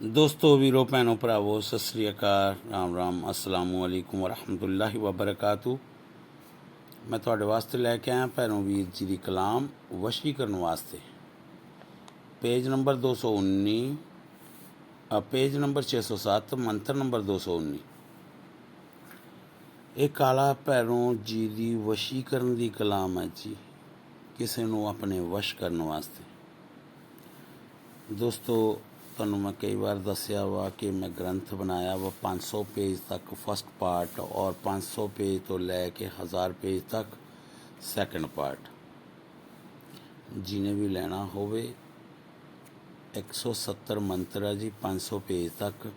ਦੋਸਤੋ, ਵੀਰੋ, ਭੈਣੋ, ਭਰਾਵੋ, ਸਤਿ ਸ੍ਰੀ ਅਕਾਲ। ਰਾਮ ਰਾਮ। ਅਸਲਾਮੁ ਅਲੈਕੁਮ ਵਰਹਮਤੁਲਲਾਹਿ ਵਬਰਕਾਤੂ। ਮੈਂ ਤੁਹਾਡੇ ਵਾਸਤੇ ਲੈ ਕੇ ਆਇਆ ਭੈਣੋ ਵੀਰ ਜੀ ਦੀ ਕਲਾਮ ਵਸ਼ੀਕਰਨ ਵਾਸਤੇ। ਪੇਜ ਨੰਬਰ 219 ਆ ਪੇਜ ਨੰਬਰ 607 ਮੰਤਰ ਨੰਬਰ 219 ਇਹ ਕਾਲਾ ਭੈਰੋਂ ਜੀ ਦੀ ਵਸ਼ੀਕਰਨ ਦੀ ਕਲਾਮ ਹੈ ਜੀ, ਕਿਸੇ ਨੂੰ ਆਪਣੇ ਵਸ਼ ਕਰਨ ਵਾਸਤੇ। ਦੋਸਤੋ ਤੁਹਾਨੂੰ ਮੈਂ ਕਈ ਵਾਰ ਦੱਸਿਆ ਵਾ ਕਿ ਮੈਂ ਗ੍ਰੰਥ ਬਣਾਇਆ ਵਾ 500 ਪੇਜ ਤੱਕ ਫਸਟ ਪਾਰਟ ਔਰ 500 ਪੇਜ ਤੋਂ ਲੈ ਕੇ 1000 ਪੇਜ ਤੱਕ ਸੈਕੰਡ ਪਾਰਟ ਜਿਹਨੇ ਵੀ ਲੈਣਾ ਹੋਵੇ 170 ਮੰਤਰ ਹੈ ਜੀ 500 ਪੇਜ ਤੱਕ।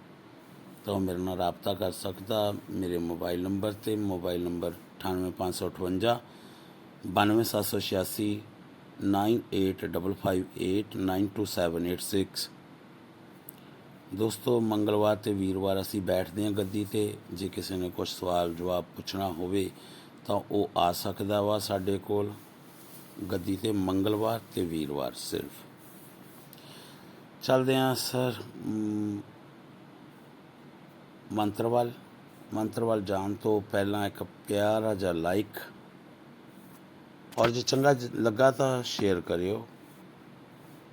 ਤਾਂ ਉਹ ਮੇਰੇ ਨਾਲ ਰਾਬਤਾ ਕਰ ਸਕਦਾ। ਮੇਰੇ ਮੋਬਾਈਲ ਨੰਬਰ ਤੇ ਮੋਬਾਈਲ ਨੰਬਰ 98558 92786 9855892786 ਦੋਸਤੋ ਮੰਗਲਵਾਰ ਤੇ ਵੀਰਵਾਰ ਅਸੀਂ ਬੈਠਦੇ ਹਾਂ ਗੱਦੀ ਤੇ। ਜੇ ਕਿਸੇ ਨੇ ਕੁਝ ਸਵਾਲ ਜਵਾਬ ਪੁੱਛਣਾ ਹੋਵੇ ਤਾਂ ਉਹ ਆ ਸਕਦਾ ਵਾ ਸਾਡੇ ਕੋਲ। ਗੱਦੀ ਤੇ ਮੰਗਲਵਾਰ ਤੇ ਵੀਰਵਾਰ ਸਿਰਫ। ਚੱਲਦੇ ਹਾਂ ਸਰ ਮ, ਮੰਤਰ ਵੱਲ ਮੰਤਰ ਵੱਲ ਜਾਣ ਤੋਂ ਪਹਿਲਾਂ ਇੱਕ ਪਿਆਰਾ ਜਿਹਾ ਲਾਈਕ ਔਰ ਜੇ ਚੰਗਾ ਲੱਗਾ ਤਾਂ ਸ਼ੇਅਰ ਕਰਿਓ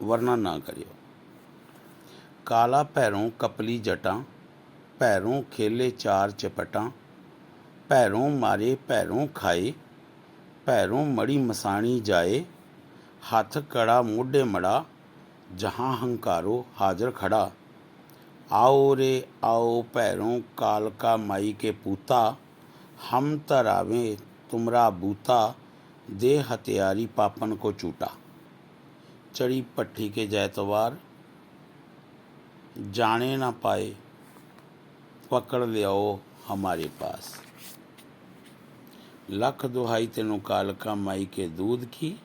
ਵਰਨਾ ਨਾ ਕਰਿਓ। काला पैरों कपली जटा, पैरों खेले चार चपटा, पैरों मारे पैरों खाए, पैरों मड़ी मसाणी जाए, हाथ कड़ा मोढ़े मड़ा, जहाँ हंकारो हाजर खड़ा। आओ रे, आओ पैरों काल का माई के पूता, हम तरावे तुमरा बूता, दे हथियारी पापन को चूटा। चढ़ी पट्टी के जयतवार जाने ना पाए पकड़ ले आओ हमारे पास लख दुहाई तेनु काल का माई के दूध की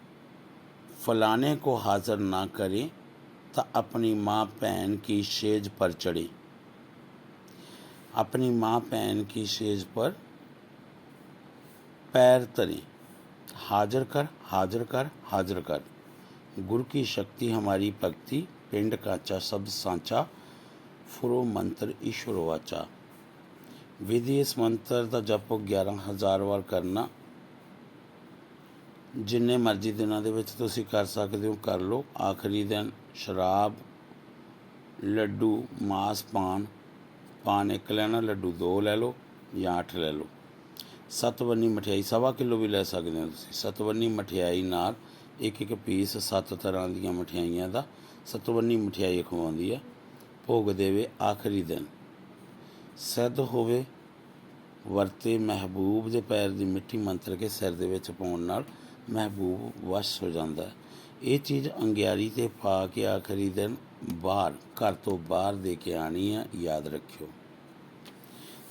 फलाने को हाजिर ना करे ਤਾਂ ਆਪਣੀ ਮਾँ बहन की सेज पर चढ़े अपनी माँ बहन की सेज पर पैर तरे हाजिर कर हाजिर कर हाजिर कर गुरु की शक्ति हमारी भक्ति पिंड काचा शब्द सांचा ਫੁਰੋ ਮੰਤਰ ਈਸ਼ਵਰ ਵਾਚਾ। ਵਿਧੀ ਇਸ ਮੰਤਰ ਦਾ ਜਪ 11000 ਵਾਰ ਕਰਨਾ। ਜਿੰਨੇ ਮਰਜ਼ੀ ਦਿਨਾਂ ਦੇ ਵਿੱਚ ਤੁਸੀਂ ਕਰ ਸਕਦੇ ਹੋ, ਕਰ ਲਓ। ਆਖਰੀ ਦਿਨ ਸ਼ਰਾਬ, ਲੱਡੂ, ਮਾਸ, ਪਾਨ। ਪਾਨ ਇੱਕ ਲੈਣਾ, ਲੱਡੂ ਦੋ ਲੈ ਲਓ ਜਾਂ ਅੱਠ ਲੈ ਲਓ। ਸਤਵੰਨੀ ਮਠਿਆਈ ਸਵਾ ਕਿਲੋ ਵੀ ਲੈ ਸਕਦੇ ਹੋ ਤੁਸੀਂ। ਸਤਵੰਨੀ ਮਠਿਆਈ ਨਾਲ ਇੱਕ ਇੱਕ ਪੀਸ ਸੱਤ ਤਰ੍ਹਾਂ ਦੀਆਂ ਮਠਿਆਈਆਂ ਦਾ ਸਤਵੰਨੀ ਮਠਿਆਈ ਖਵਾਉਂਦੀ ਆ ਭੋਗ ਦੇਵੇ ਆਖਰੀ ਦਿਨ। ਸਿੱਧ ਹੋਵੇ, ਵਰਤੇ ਮਹਿਬੂਬ ਦੇ ਪੈਰ ਦੀ ਮਿੱਟੀ ਮੰਤਰ ਕੇ ਸਿਰ ਦੇ ਵਿੱਚ ਪਾਉਣ ਨਾਲ ਮਹਿਬੂਬ ਵਸ਼ ਹੋ ਜਾਂਦਾ ਇਹ ਚੀਜ਼ ਅੰਗਿਆਰੀ ਤੇ ਪਾ ਕੇ ਆਖਰੀ ਦਿਨ ਬਾਹਰ, ਘਰ ਤੋਂ ਬਾਹਰ ਦੇ ਕੇ ਆਣੀ ਹੈ ਯਾਦ ਰੱਖਿਓ।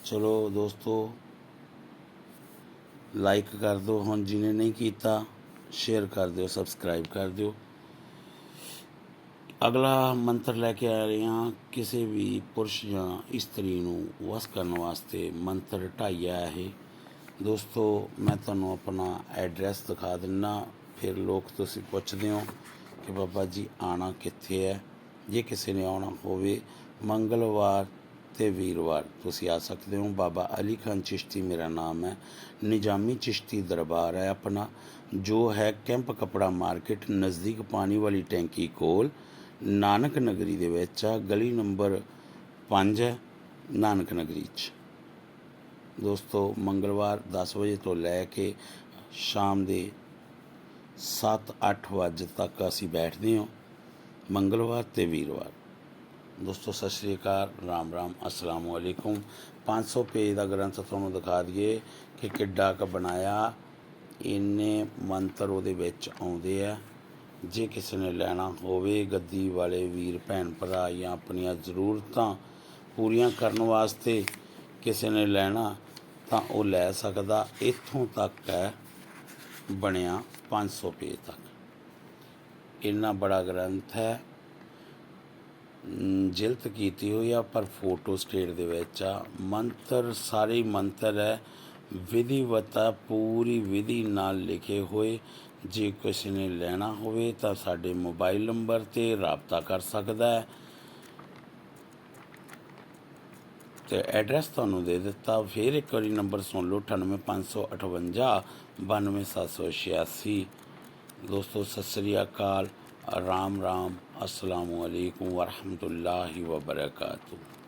ਚਲੋ ਦੋਸਤੋ ਲਾਈਕ ਕਰ ਦਿਓ। ਹੁਣ ਜਿਹਨੇ ਨਹੀਂ ਕੀਤਾ ਸ਼ੇਅਰ ਕਰ ਦਿਓ ਸਬਸਕ੍ਰਾਈਬ ਕਰ ਦਿਓ। ਅਗਲਾ ਮੰਤਰ ਲੈ ਕੇ ਆ ਰਹੇ ਹਾਂ, ਕਿਸੇ ਵੀ ਪੁਰਸ਼ ਜਾਂ ਇਸਤਰੀ ਨੂੰ ਵਸ ਕਰਨ ਵਾਸਤੇ ਮੰਤਰ ਢਾਈਆ ਇਹ। ਦੋਸਤੋ, ਮੈਂ ਤੁਹਾਨੂੰ ਆਪਣਾ ਐਡਰੈਸ ਦਿਖਾ ਦਿੰਨਾ, ਫਿਰ ਲੋਕ ਤੁਸੀਂ ਪੁੱਛਦੇ ਹੋ ਕਿ ਬਾਬਾ ਜੀ ਆਣਾ ਕਿੱਥੇ ਹੈ? ਜੇ ਕਿਸੇ ਨੇ ਆਉਣਾ ਹੋਵੇ, ਮੰਗਲਵਾਰ ਤੇ ਵੀਰਵਾਰ ਤੁਸੀਂ ਆ ਸਕਦੇ ਹੋ। ਬਾਬਾ ਅਲੀ ਖਾਨ ਚਿਸ਼ਤੀ ਮੇਰਾ ਨਾਮ ਹੈ। ਨਿਜ਼ਾਮੀ ਚਿਸ਼ਤੀ ਦਰਬਾਰ ਹੈ ਆਪਣਾ, ਜੋ ਹੈ ਕੈਂਪ ਕਪੜਾ ਮਾਰਕੀਟ ਨਜ਼ਦੀਕ ਪਾਣੀ ਵਾਲੀ ਟੈਂਕੀ ਕੋਲ। ਨਾਨਕ ਨਗਰੀ ਦੇ ਵਿੱਚ ਆ, ਗਲੀ ਨੰਬਰ 5 ਹੈ, ਨਾਨਕ ਨਗਰੀ 'ਚ। ਦੋਸਤੋ, ਮੰਗਲਵਾਰ 10 ਵਜੇ ਤੋਂ ਲੈ ਕੇ ਸ਼ਾਮ ਦੇ 7-8 ਵਜੇ ਤੱਕ ਅਸੀਂ ਬੈਠਦੇ ਹਾਂ, ਮੰਗਲਵਾਰ ਤੇ ਵੀਰਵਾਰ। ਦੋਸਤੋ, ਸਤਿ ਸ਼੍ਰੀ ਅਕਾਲ, ਰਾਮ ਰਾਮ, ਅਸਲਾਮ ਵਾਲੇਕੁਮ 500 ਪੇਜ ਦਾ ਗ੍ਰੰਥ ਤੁਹਾਨੂੰ ਦਿਖਾ ਦਈਏ ਕਿ ਕਿੱਡਾ ਕ ਬਣਾਇਆ। ਇੰਨੇ ਮੰਤਰ ਉਹਦੇ ਵਿੱਚ ਆਉਂਦੇ ਆ। ਜੇ ਕਿਸੇ ਨੇ ਲੈਣਾ ਹੋਵੇ, ਗੱਦੀ ਵਾਲੇ ਵੀਰ, ਭੈਣ ਭਰਾ ਜਾਂ ਆਪਣੀਆਂ ਜ਼ਰੂਰਤਾਂ ਪੂਰੀਆਂ ਕਰਨ ਵਾਸਤੇ ਕਿਸੇ ਨੇ ਲੈਣਾ, ਤਾਂ ਉਹ ਲੈ ਸਕਦਾ। ਇੱਥੋਂ ਤੱਕ ਹੈ, ਬਣਿਆ 500 ਪੇਜ ਤੱਕ। ਇੰਨਾ ਬੜਾ ਗ੍ਰੰਥ ਹੈ। ਜਿਲਤ ਕੀਤੀ ਹੋਈ ਆ, ਪਰ ਫੋਟੋ ਸਟੇਟ ਦੇ ਵਿੱਚ ਆ। ਮੰਤਰ, ਸਾਰੇ ਮੰਤਰ ਹੈ। ਵਿਧੀਵਤਾ, ਪੂਰੀ ਵਿਧੀ ਨਾਲ ਲਿਖੇ ਹੋਏ। ਜੇ ਕਿਸੇ ਨੇ ਲੈਣਾ ਹੋਵੇ ਤਾਂ ਸਾਡੇ ਮੋਬਾਈਲ ਨੰਬਰ ਤੇ ਰਾਬਤਾ ਕਰ ਸਕਦਾ ਹੈ। ਤੇ ਐਡਰੈਸ ਤੁਹਾਨੂੰ ਦੇ ਦਿੱਤਾ। ਫਿਰ ਇੱਕ ਵਾਰੀ ਨੰਬਰ ਸੁਣ ਲਓ 98558 92786 ਦੋਸਤੋ, ਸਤਿ ਸ੍ਰੀ ਅਕਾਲ। ਰਾਮ ਰਾਮ। ਅਸਲਾਮੁ ਅਲੈਕੁਮ ਵਰਹਮਤੁਲਲਾਹਿ ਵਬਰਕਾਤੁਹ।